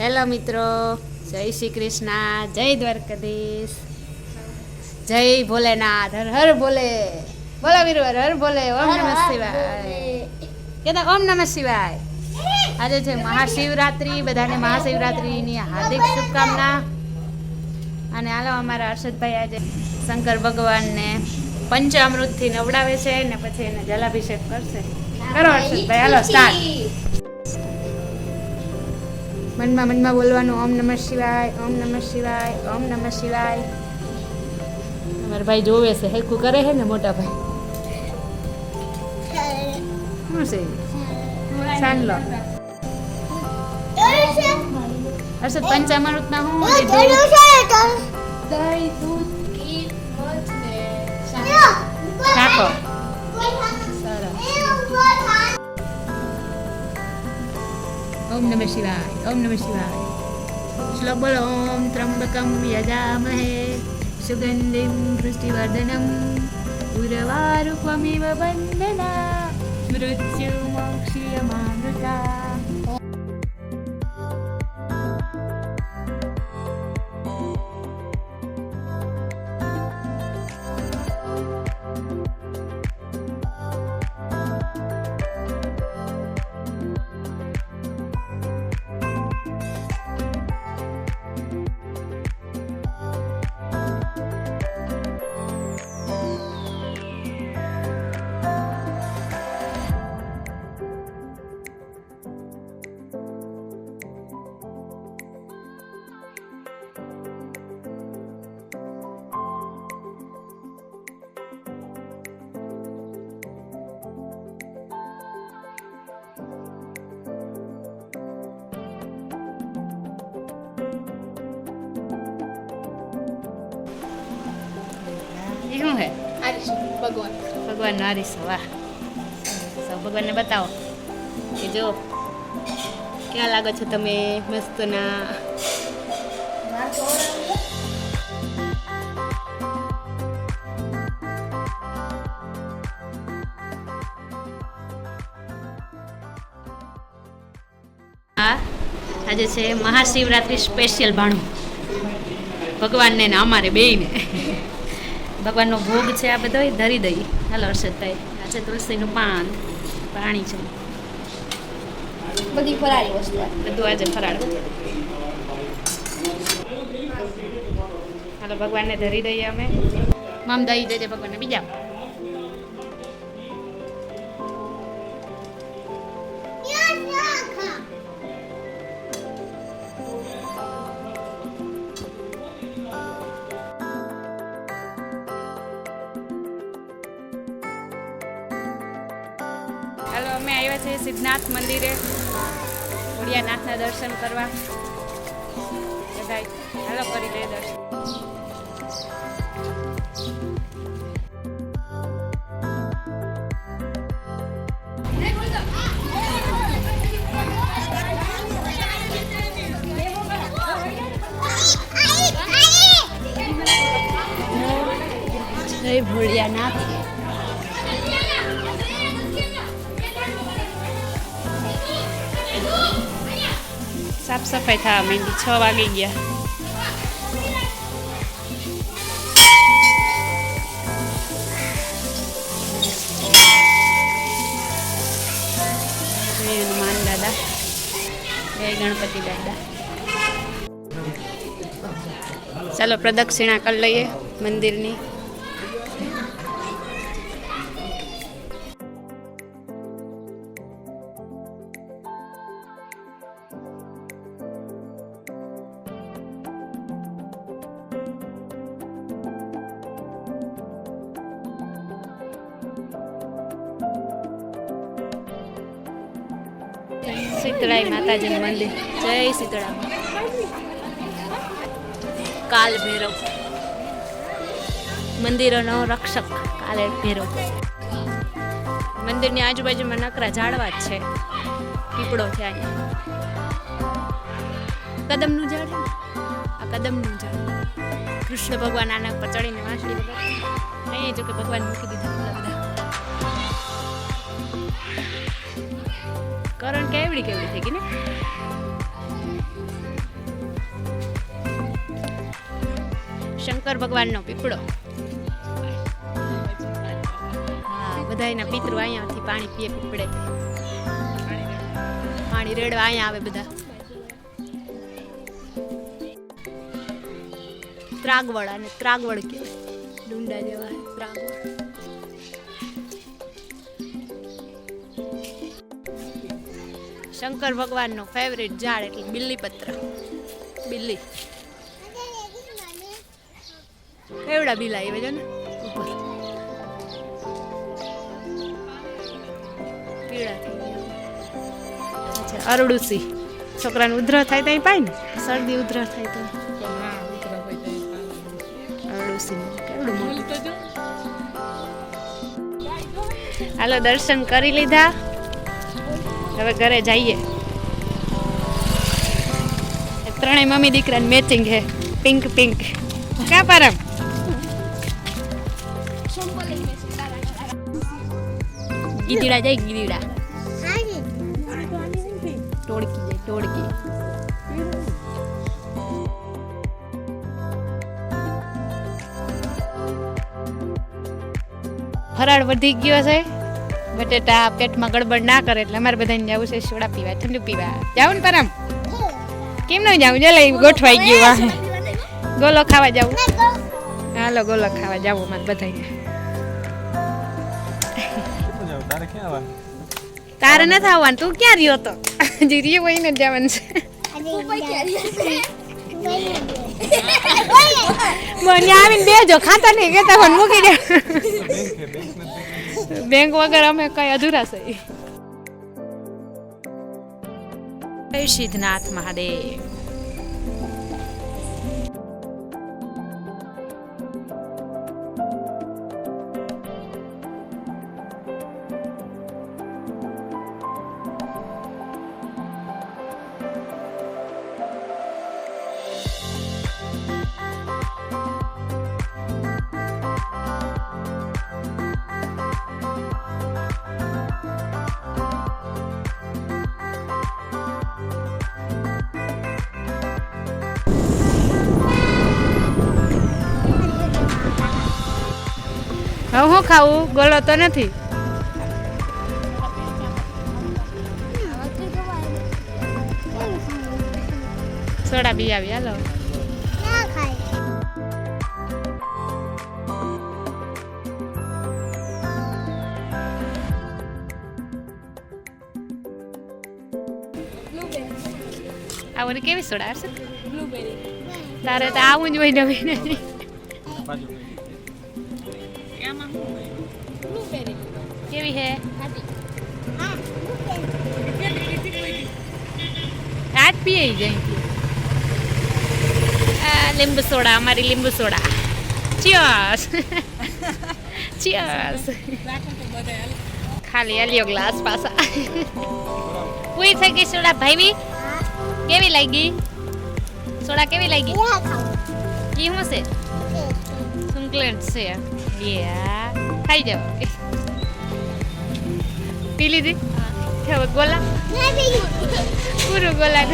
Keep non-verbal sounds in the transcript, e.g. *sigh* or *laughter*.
Hello મિત્રો. જય શ્રી કૃષ્ણ. જય દ્વારકાધીશ. જય ભોલેનાથ. હર હર ભોલે. બોલો વીરુ હર હર ભોલે. ઓમ નમઃ શિવાય. કેતા ઓમ નમઃ શિવાય. આજે છે મહાશિવરાત્રી. બધાને મહાશિવરાત્રીની હાર્દિક શુભકામના. અને હાલો અમારા હર્ષદભાઈ આજે શંકર ભગવાનને પંચામૃતથી નવડાવે છે ને પછી એને જલાભિષેક કરશે. કરો હર્ષદભાઈ હાલો સ્ટાર્ટ મનમાં મનમાં બોલવાનું ઓમ નમઃ શિવાય ઓમ નમઃ શિવાય ઓમ નમઃ શિવાય. અમારા ભાઈ જોવે છે હેરખું કરે છે ને મોટા ભાઈ? શું છે? ચાંદલો. હર્ષદ પંચામૃતમાં હું લીધું नमः शिवाय। ॐ नमः शिवाय। श्लं त्र्यम्बकं यजामहे। सुगन्धिं दृष्टिवर्धनम् गुरवारुपमिव वन्दना। मृत्युमोक्षीयमामृता। એ શું હે? ભગવાન. ભગવાનનો આરીસો વાહ. સૌ ભગવાનને બતાવો. કે જો ક્યાં લાગો છો તમે મસ્તના? આજે છે મહાશિવરાત્રિ સ્પેશિયલ ભાણું. ભગવાનને ને અમારે બેયને. ભગવાનનો ભોગ છે આ બધો ધરી દઈ હાલો હર્ષદભાઈ આ છે તુલસીનું પાન. પાણી છે. બધી ફરાળી વસ્તુ બધું આજે ફરાળ. હાલો ભગવાનને ધરી દઈએ અમે. મામ દઈ દેજે ભગવાનને બીજા. હાલો, અમે આવ્યા છીએ સિદ્ધનાથ મંદિરે. ઓડિયાનાથના દર્શન કરવા. બધાય, હાલો કરી લે દર્શન. ભોળિયાનાથ. સાફ સફાઈ થવા માંડી, છ વાગી ગયા. હનુમાન દાદા. જય ગણપતિ દાદા. ચાલો, પ્રદક્ષિણા કરી લઈએ મંદિરની. શીતળાઈ માતાજીનું મંદિર. જય શીતળા. કાલ ભૈરવ. મંદિરોનો રક્ષક કાલે ભૈરવ. મંદિરની આજુબાજુમાં નકરા ઝાડવા જ છે. પીપળો છે અહીંયા. કદમનું ઝાડ આ કદમનું ઝાડ. કૃષ્ણ ભગવાન આના પર ચડીને વાંસળી વગાડે. અહીંયા જો કે ભગવાન મૂકી દીધા. કરણ કેવડી કેવડી થઈ ગઈ ને? શંકર ભગવાનનો પીપળો. હા બધા એના પિતૃ અહીંયાથી પાણી પીએ પીપડે પાણી રેડવા અહીંયા આવે બધા. ત્રાગવડ અને ત્રાગવળ કે. ડુંડા શંકર ભગવાનનો ફેવરેટ ઝાડ એટલે બિલ્લીપત્ર. બિલ્લી. કેવડા બિલા આવે છે ને? ઉપર. પીળા અરડુસી. છોકરાને ઉધરસ થાય તો પાય ને? શરદી ઉધરસ થાય તો. અરડુસી હાલો, દર્શન કરી લીધા. હવે ઘરે જઈએ. ત્રણેય મમ્મી દીકરાને મેચિંગ હે પિંક પિંક કા પરમ? ગીદીડા જાય ગીદીડા. ટોળકી જાય ટોળકી. ફરાળ વધી ગયો છે. બટેટા, પેટમાં ગડબડ ના કરે એટલે અમારે બધાને જવું છે સોડા પીવા, ઠંડુ પીવા. જાવ ને પરમ. કેમ ન જાવું? જલે ગોઠવાઈ ગયું વાહ ગોલો ખાવા જાવું. હાલો, ગોલો ખાવા જાવું અમારે બધાને તારે નથી આવવાનું. તું ક્યાં રહ્યો તો? હજી રહ્યો હોય ને જવાનું છે. મને આવીને બેજો ખાતા નહીં, કેતા પણ મૂકી દે. બેંક વગર અમે કઈ અધૂરા છે. સિદ્ધનાથ મહાદેવ. હવે હું ખાવું? ગોલો તો નથી. સોડા બી આવી હાલો. આ કેવી સોડા હશે? તારે તો આવું જ હોય નવી નવી કેવી હે આજ પીએ જાય. લીંબુ સોડા અમારી લીંબુ સોડા. ચિયર્સ ચિયર્સ *laughs* ખાલી આલ્યો ગ્લાસ પાસા પૂરી થઈ ગઈ સોડા ભાઈવી? કેવી લાગી? સોડા કેવી લાગી? ઈ શું છે? સુંકલેટ છે. યા ખાઈ જાવ પી લીધી? ગોલા? પૂરું ગોલા